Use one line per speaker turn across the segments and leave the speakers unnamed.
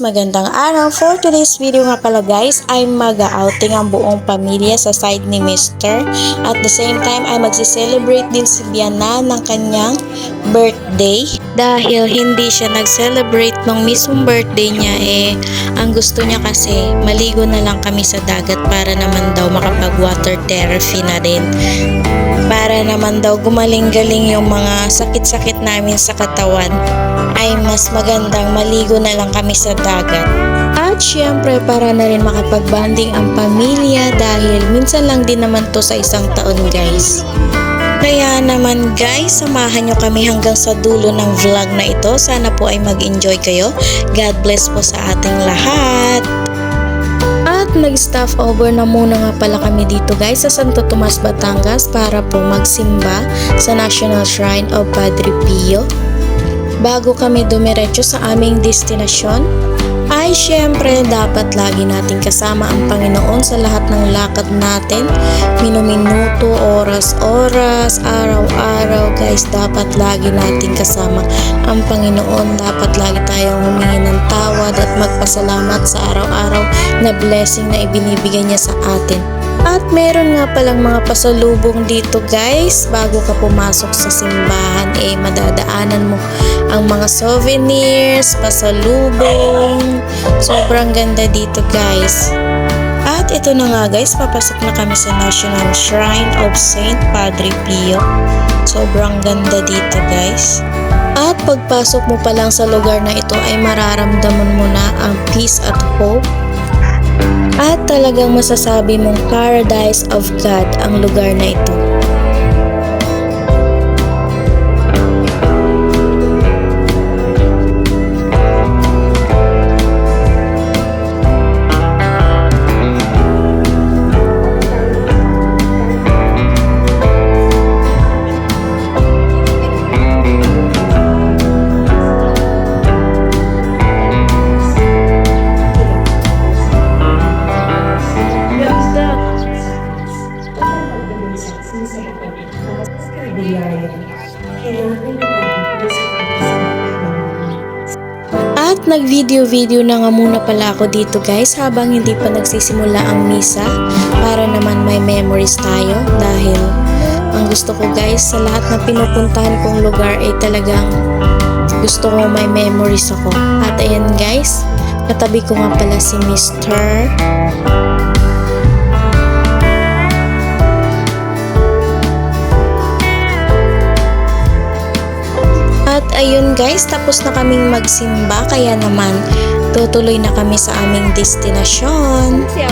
magandang araw. For today's video nga pala guys, ay mag-outing ang buong pamilya sa side ni Mr. At the same time ay magsi-celebrate din si Biana ng kanyang birthday. Dahil hindi siya nag-celebrate ng mismong birthday niya eh, ang gusto niya kasi maligo na lang kami sa dagat para naman daw makapag-water therapy na rin para naman daw gumaling-galing yung mga sakit-sakit namin sa katawan ay mas magandang maligo na lang kami sa dagat. At syempre para na rin makapag-banding ang pamilya dahil minsan lang din naman to sa isang taon guys. Kaya naman guys, samahan nyo kami hanggang sa dulo ng vlog na ito. Sana po ay mag-enjoy kayo. God bless po sa ating lahat. At nag-staff over na muna nga pala kami dito guys sa Santo Tomas, Batangas para po magsimba sa National Shrine of Padre Pio. Bago kami dumiretso sa aming destinasyon, ay syempre dapat lagi nating kasama ang Panginoon sa lahat ng lakad natin. Minuminuto, oras-oras, araw-araw guys, dapat lagi nating kasama ang Panginoon. Dapat lagi tayong humingi ng tawad at magpasalamat sa araw-araw na blessing na ibinibigay niya sa atin. At meron nga palang mga pasalubong dito guys bago ka pumasok sa simbahan eh madadaanan mo ang mga souvenirs, pasalubong. Sobrang ganda dito guys. At ito na nga guys, papasok na kami sa National Shrine of Saint Padre Pio. Sobrang ganda dito guys. At pagpasok mo pa lang sa lugar na ito ay mararamdaman mo na ang peace at hope at talagang masasabi mong paradise of God ang lugar na ito. At nag-video-video na nga muna pala ako dito guys habang hindi pa nagsisimula ang misa para naman may memories tayo dahil ang gusto ko guys sa lahat na pinupuntahan kong lugar ay talagang gusto ko may memories ako. At ayan guys, katabi ko nga pala si Mr. ayun guys, tapos na kaming magsimba kaya naman tutuloy na kami sa aming destinasyon.
Si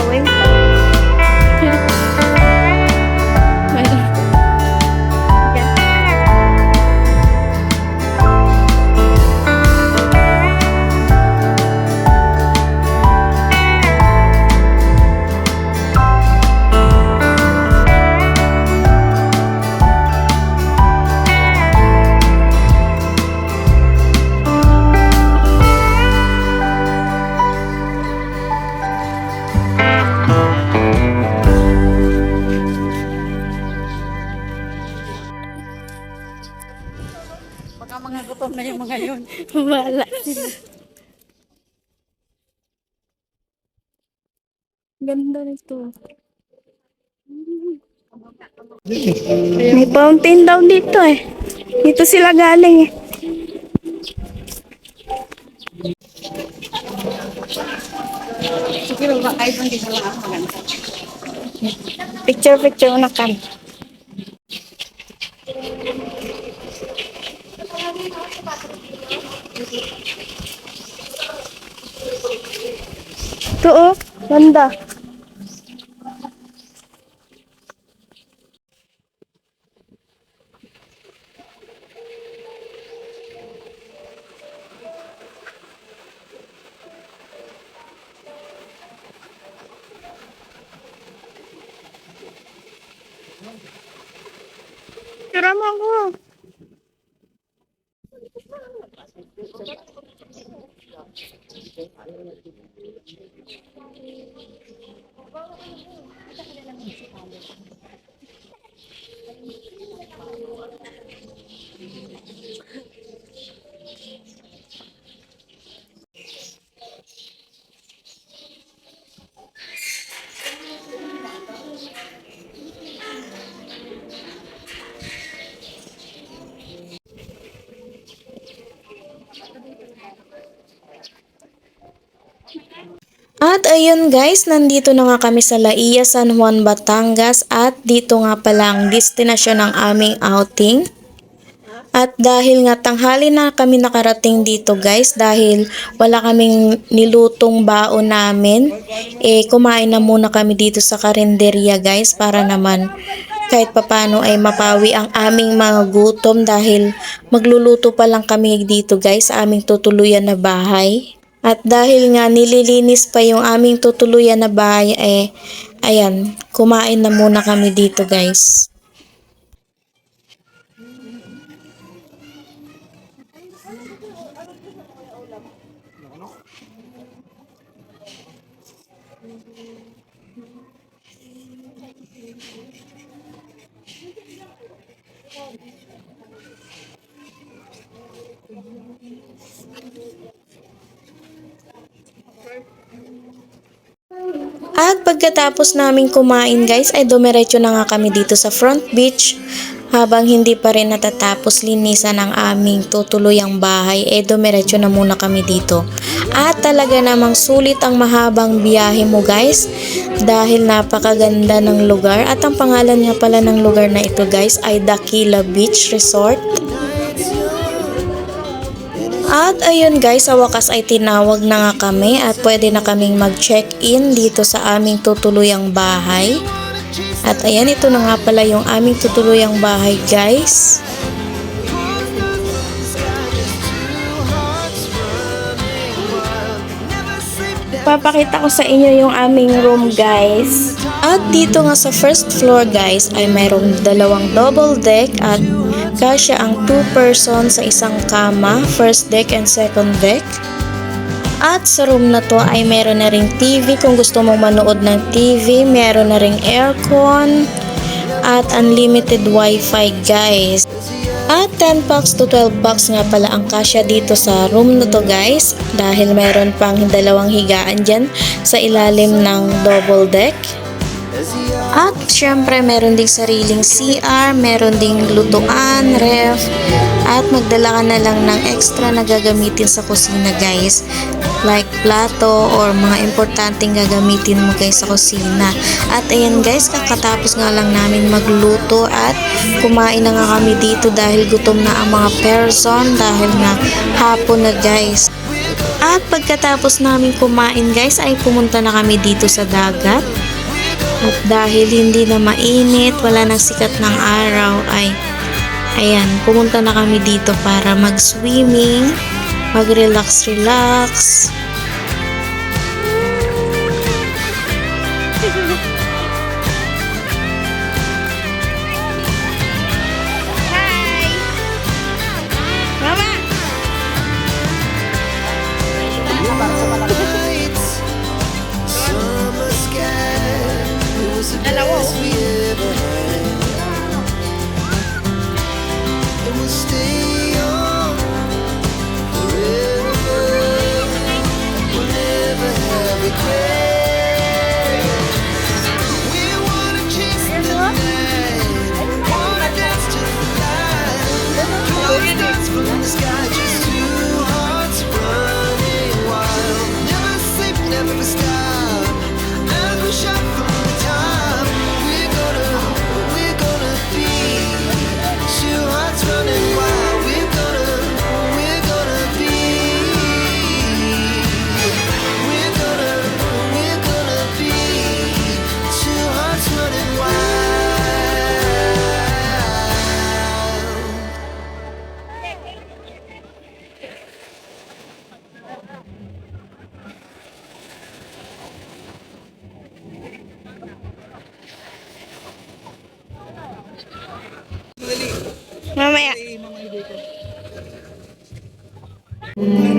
yun.
Wala. Ganda nito. May fountain daw dito eh. Dito sila galing eh.
Siguro ba kahit hindi na lang maganda.
Picture picture na kami. Ito oh, ganda. Tira mo ako. Kita ka na lang sa college.
Ayun guys, nandito na nga kami sa Laia, San Juan, Batangas at dito nga pala ang destinasyon ng aming outing. At dahil nga tanghali na kami nakarating dito guys, dahil wala kaming nilutong baon namin, eh kumain na muna kami dito sa karinderya guys para naman kahit papano ay mapawi ang aming mga gutom dahil magluluto pa lang kami dito guys sa aming tutuluyan na bahay. At dahil nga nililinis pa yung aming tutuluyan na bahay, eh, ayan, kumain na muna kami dito guys. At pagkatapos namin kumain guys ay dumiretso na nga kami dito sa front beach habang hindi pa rin natatapos linisan ang aming tutuluyang bahay eh dumiretso na muna kami dito. At talaga namang sulit ang mahabang biyahe mo guys dahil napakaganda ng lugar at ang pangalan nga pala ng lugar na ito guys ay Dakila Beach Resort. At ayun guys, sa wakas ay tinawag na nga kami at pwede na kaming mag-check-in dito sa aming tutuluyang bahay. At ayan, ito na nga pala yung aming tutuluyang bahay guys.
Papakita ko sa inyo yung aming room guys.
At dito nga sa first floor guys ay mayroong dalawang double deck at kasya ang two person sa isang kama, first deck and second deck. At sa room na to ay meron na ring TV kung gusto mong manood ng TV, meron na ring aircon at unlimited wifi guys. At 10 bucks to 12 bucks nga pala ang kasya dito sa room na to guys dahil meron pang dalawang higaan dyan sa ilalim ng double deck. At syempre meron ding sariling CR, meron ding lutuan, ref, at magdala ka na lang ng extra na gagamitin sa kusina guys. Like plato or mga importanteng gagamitin mo guys sa kusina. At ayan guys, kakatapos nga lang namin magluto at kumain na nga kami dito dahil gutom na ang mga person dahil nga hapon na guys. At pagkatapos namin kumain guys ay pumunta na kami dito sa dagat. At dahil hindi na mainit, wala nang sikat ng araw, ay ayan, pumunta na kami dito para mag-swimming, mag-relax-relax.
Mama! Mamaya.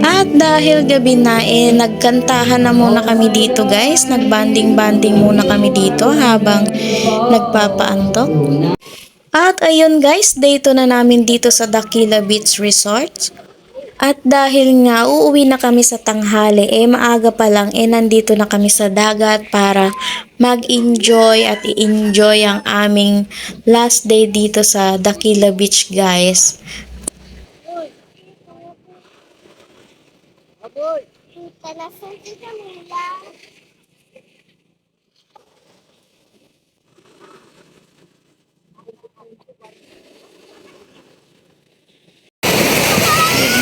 At dahil gabi na eh, nagkantahan na muna kami dito guys. Nagbanding-banding muna kami dito habang nagpapaantok. At ayun guys, 2 na namin dito sa Dakila Beach Resort. At dahil nga uuwi na kami sa tanghali, eh maaga pa lang, eh nandito na kami sa dagat para mag-enjoy at i-enjoy ang aming last day dito sa Dakila Beach guys.
na.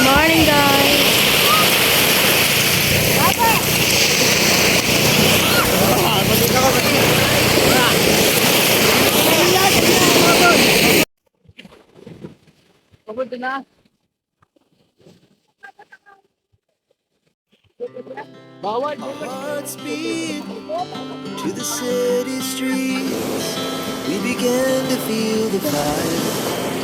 morning,
guys. Pagod na. Bawal. Speed to the city streets. We began to feel the fire.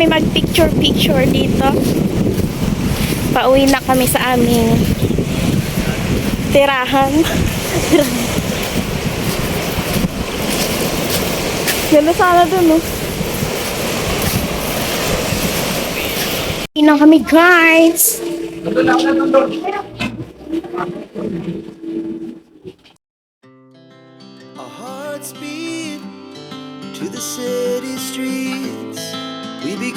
Kami mag-picture-picture dito. Pauwi na kami sa aming tirahan. Ganda sana dun, oh. Uwi na kami, guys.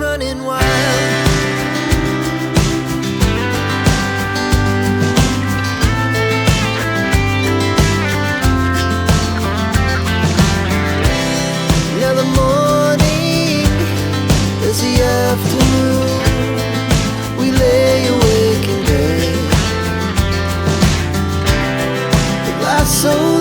running wild. so